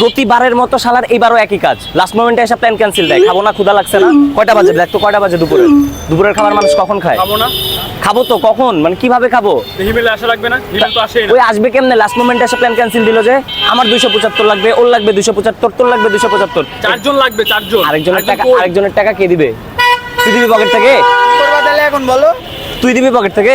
প্রতিবারের মতো শালার এইবারও একই কাজ। লাস্ট মোমেন্টে এসে প্ল্যান ক্যান্সেল দেয়। খাব না ক্ষুধা লাগছে না। কয়টা বাজে দেখ তো কয়টা বাজে দুপুরে? দুপুরের খাবার মানুষ কখন খায়? খাব না। খাব তো কখন? মানে কীভাবে খাব? হিমেলে আসা লাগবে না? হিমেল তো আসেই ওই আসবে কেমনে? লাস্ট মোমেন্টে এসে প্ল্যান ক্যান্সেল দিল যে আমার দুইশো পঁচাত্তর লাগবে ওর লাগবে দুইশো পঁচাত্তর তোর লাগবে দুইশো পঁচাত্তর। চারজন লাগবে চারজন। আরেকজনের টাকা? আরেকজনের টাকা কে দিবে? তুই দিবি পকেট থেকে? এখন বলো। তুই দিবি পকেট থেকে?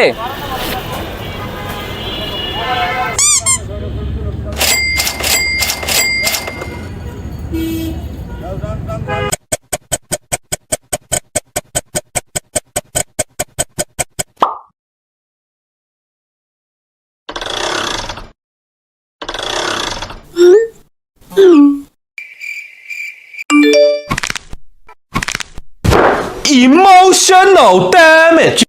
Emotional damage.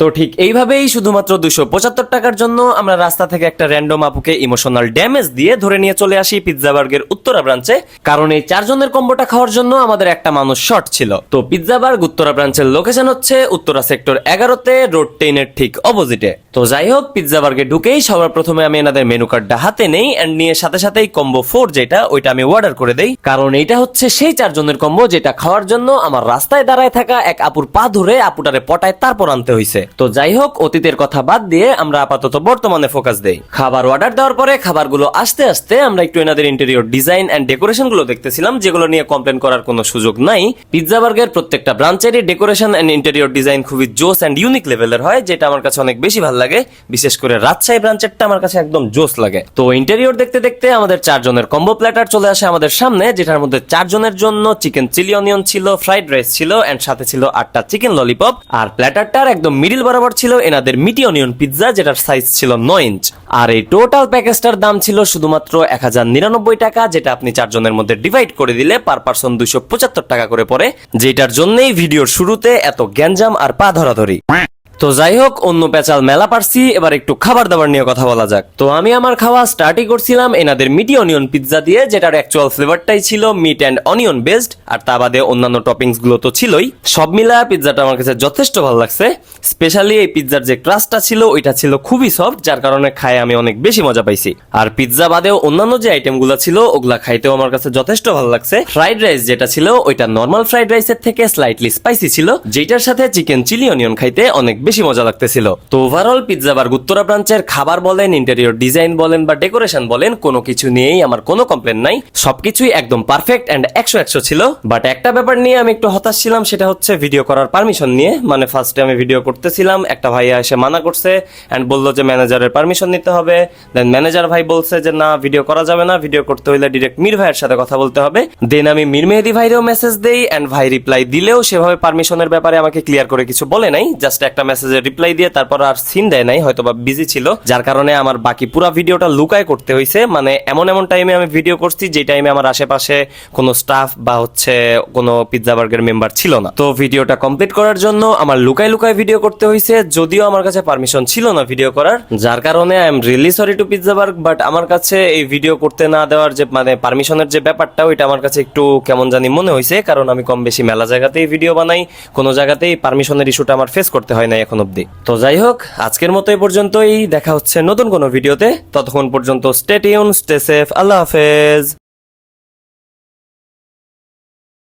তো ঠিক এইভাবেই শুধুমাত্র দুশো পঁচাত্তর টাকার জন্য আমরা রাস্তা থেকে একটা র্যান্ডম আপুকে ইমোশনাল ড্যামেজ দিয়ে ধরে নিয়ে চলে আসি পিৎজা বার্গের উত্তরা ব্রাঞ্চে কারণ এই চারজনের কম্বোটা খাওয়ার জন্য আমাদের একটা মানুষ শর্ট ছিল। তো পিৎজা বার্গ উত্তরা ব্রাঞ্চের লোকেশন হচ্ছে উত্তরা সেক্টর এগারোতে রোড টেনের ঠিক অপোজিটে তো যাই হোক পিৎজা বার্গে ঢুকেই সবার প্রথমে আমি এনাদের মেনু কার্ডটা হাতে নেই এন্ড নিয়ে সাথে সাথেই কম্বো ফোর যেটা, ওইটা আমি অর্ডার করে দেই। কারণ এইটা হচ্ছে সেই চারজনের কম্বো যেটা খাওয়ার জন্য আমার রাস্তায় দাঁড়ায় থাকা এক আপুর পা ধরে আপুটারে পটায় তারপর আনতে হয়েছে তো যাই হোক, অতীতের কথা বাদ দিয়ে আমরা আপাতত বর্তমানে ফোকাস দেই। খাবার অর্ডার দেওয়ার পরে খাবারগুলো আস্তে আস্তে আমরা একটু এনাদের ইন্টেরিয়র ডিজাইন এন্ড ডেকোরেশনগুলো দেখতেছিলাম, যেগুলো নিয়ে কমপ্লেন করার কোনো সুযোগ নাই। পিৎজা বার্গের প্রত্যেকটা ব্রাঞ্চেরই ডেকোরেশন এন্ড ইন্টেরিয়র ডিজাইন খুবই জোস এন্ড ইউনিক লেভেলের হয়, যেটা আমার কাছে অনেক বেশি ভালো লাগে। বিশেষ করে রাজশাহী ব্রাঞ্চেরটা আমার কাছে একদম জোস লাগে। তো ইন্টেরিয়র দেখতে দেখতে আমাদের চারজনের কম্বো প্ল্যাটার চলে আসে আমাদের সামনে, যেটার মধ্যে চারজনের জন্য চিকেন চিলি অনিয়ন ছিল ফ্রাইড রাইস ছিল এন্ড সাথে ছিল আটটা চিকেন ললিপপ আর প্ল্যাটারটার একদম মিডিল বরাবর ছিল এনাদের মিটি অনিয়ন পিৎজা যেটার সাইজ ছিল নয় ইঞ্চ আর এই টোটাল প্যাকেজটার দাম ছিল শুধুমাত্র এক হাজার নিরানব্বই টাকা, যেটা আপনি চারজনের মধ্যে ডিভাইড করে দিলে পার পার্সন দুইশো পঁচাত্তর টাকা করে পড়ে, যেটার জন্যই ভিডিওর শুরুতে এত গ্যাঞ্জাম আর পা ধরাধরি। তো যাই হোক, অন্য পেঁচাল মেলা পারছি। এবার একটু খাবার দাবার নিয়ে কথা বলা যাক। তো আমি আমার খাওয়া স্টার্টই করছিলাম এনাদের মিটি অনিয়ন পিৎজা দিয়ে, যেটার অ্যাকচুয়াল ফ্লেভারটাই ছিল মিট অ্যান্ড অনিয়ন বেসড আর তা বাদে অন্যান্য টপিংসগুলো তো ছিলই। সব মিলা পিৎজাটা আমার কাছে যথেষ্ট ভালো লাগছে। স্পেশালি এই পিৎজার যে ক্রাস্টটা ছিল, ওইটা ছিল খুবই সফট যার কারণে খায় আমি অনেক বেশি মজা পাইছি। আর পিৎজা বাদেও অন্যান্য যে আইটেমগুলো ছিল, ওগুলা খাইতেও আমার কাছে যথেষ্ট ভালো লাগছে। ফ্রাইড রাইস যেটা ছিল, ওইটা নর্মাল ফ্রাইড রাইসের থেকে স্লাইটলি স্পাইসি ছিল যেটার সাথে চিকেন চিলি অনিয়ন খাইতে অনেক বেশি মজা লাগতেছিল। তো ওভারঅল পিৎজা বার উত্তরা ব্রাঞ্চের খাবার বলেন ইন্টেরিয়র ডিজাইন বলেন বা ডেকোরেশন বলেন, কোনো কিছু নিয়েই আমার কোনো কমপ্লেন নাই। সবকিছুই একদম পারফেক্ট এন্ড একশো একশো ছিল। বাট একটা ব্যাপার নিয়ে আমি একটু হতাশ ছিলাম, সেটা হচ্ছে ভিডিও করার পারমিশন নিয়ে। মানে ফার্স্টে আমি ভিডিও করতেছিলাম, একটা ভাইয়া এসে মানা করছে এন্ড বলল যে ম্যানেজারের পারমিশন নিতে হবে। দেন ম্যানেজার ভাই বলছে যে, না ভিডিও করা যাবে না ভিডিও করতে হলে ডিরেক্ট মীর ভাইয়ের সাথে কথা বলতে হবে। দেন আমি মির মেহেদি ভাইরেও মেসেজ দেই এন্ড ভাই রিপ্লাই দিলেও সেভাবে পারমিশনের ব্যাপারে আমাকে ক্লিয়ার করে কিছু বলে নাই। জাস্ট একটা মেসেজের রিপ্লাই দিয়ে তারপর আর সিন দেয় নাই হয়তো বা বিজি ছিল। যার কারণে আমার বাকি পুরো ভিডিওটা লুকায় করতে হয়েছে মানে এমন এমন টাইমে আমি ভিডিও করছি, যে টাইমে আমার আশেপাশে কোনো স্টাফ বা হচ্ছে কোনো পিৎজা বার্গের মেম্বার ছিল না। তো ভিডিওটা কমপ্লিট করার জন্য আমার লুকায় লুকায় ভিডিও করতে হয়েছে যদিও আমার কাছে পারমিশন ছিল না ভিডিও করার। যার কারণে I am really sorry to Pizza Burg but আমার কাছে এই ভিডিও করতে না দেওয়ার যে মানে পারমিশনের যে ব্যাপারটা, ওইটা আমার কাছে একটু কেমন জানি মনে হয়েছে কারণ আমি কম বেশি মেলা জায়গাতেই ভিডিও বানাই, কোনো জায়গাতেই পারমিশনের ইস্যুটা আমার ফেস করতে হয় না এখন অব্দি তো যাই হোক, আজকের মতো এই পর্যন্তই। দেখা হচ্ছে নতুন কোনো ভিডিওতে। ততক্ষণ পর্যন্ত স্টেটিউন স্টে সেফ আল্লাহ হাফেজ।